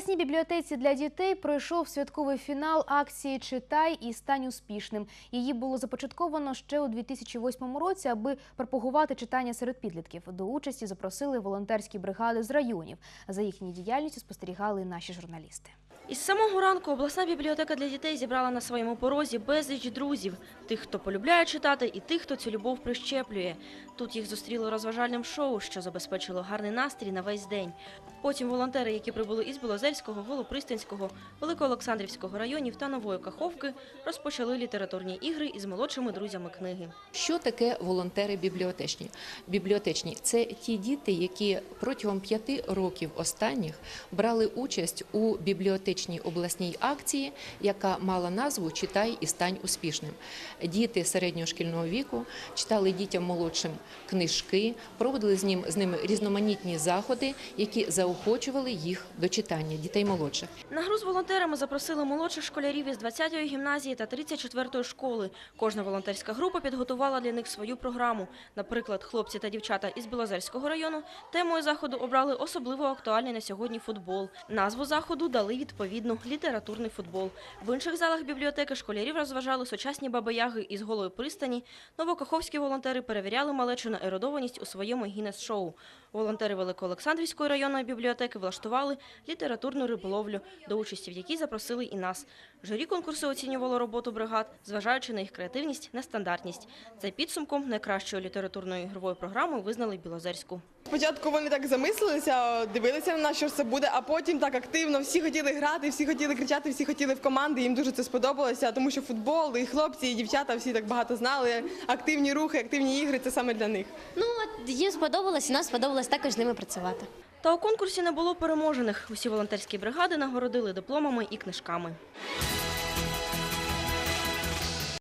обласній бібліотеці для дітей пройшов святковий фінал акції Читай і стань успішним. Її було започатковано ще у 2008 році, аби пропагувати читання серед підлітків. До участі запросили волонтерські бригади з районів. За їхньою діяльністю спостерігали наші журналісти. Із самого ранку обласна бібліотека для дітей зібрала на своєму порозі безліч друзів, тих, хто полюбляє читати, і тих, хто цю любов прищеплює. Тут їх зустріли розважальним шоу, що забезпечило гарний настрій на весь день. Потім волонтери, які прибули із Білозерського, Голопристанського, Великоолександрівського районів та Нової Каховки, розпочали літературні ігри із молодшими друзями книги. Що таке волонтери бібліотечні? Бібліотечні це ті діти, які протягом п'яти років останніх брали участь у бібліотечній обласній акції, яка мала назву Читай і стань успішним. Діти середнього шкільного віку читали дітям молодшим книжки, проводили з ним з ними різноманітні заходи, які заохочували їх до читання дітей молодших. На гру з волонтерами запросили молодших школярів із 20-ї гімназії та 34-ї школи. Кожна волонтерська група підготувала для них свою програму. Наприклад, хлопці та дівчата із Білозерського району темою заходу обрали особливо актуальний на сьогодні футбол. Назву заходу дали відповідну літературний футбол. В інших залах бібліотеки школярів розважали сучасні бабаяги із голої пристані. Новокаховські волонтери перевіряли малечу на ерудованість у своєму гінес-шоу. Волонтери Великоолександрівської районної бібліотеки влаштували літературну риболовлю, до участі в якій запросили і нас. Журі конкурсу оцінювало роботу бригад, зважаючи на їх креативність, нестандартність. За підсумком найкращою літературною ігровою програмою визнали Білозерську. Спочатку вони так замислилися, дивилися на нас, що це буде, а потім так активно всі хотіли грати, всі хотіли кричати, всі хотіли в команди. Їм дуже це сподобалося, тому що футбол, і хлопці, і дівчата всі так багато знали. Активні рухи, активні ігри це саме для них. Ну, от їм сподобалось, і нам сподобалось також з ними працювати. Та у конкурсі не було переможених. Усі волонтерські бригади нагородили дипломами і книжками.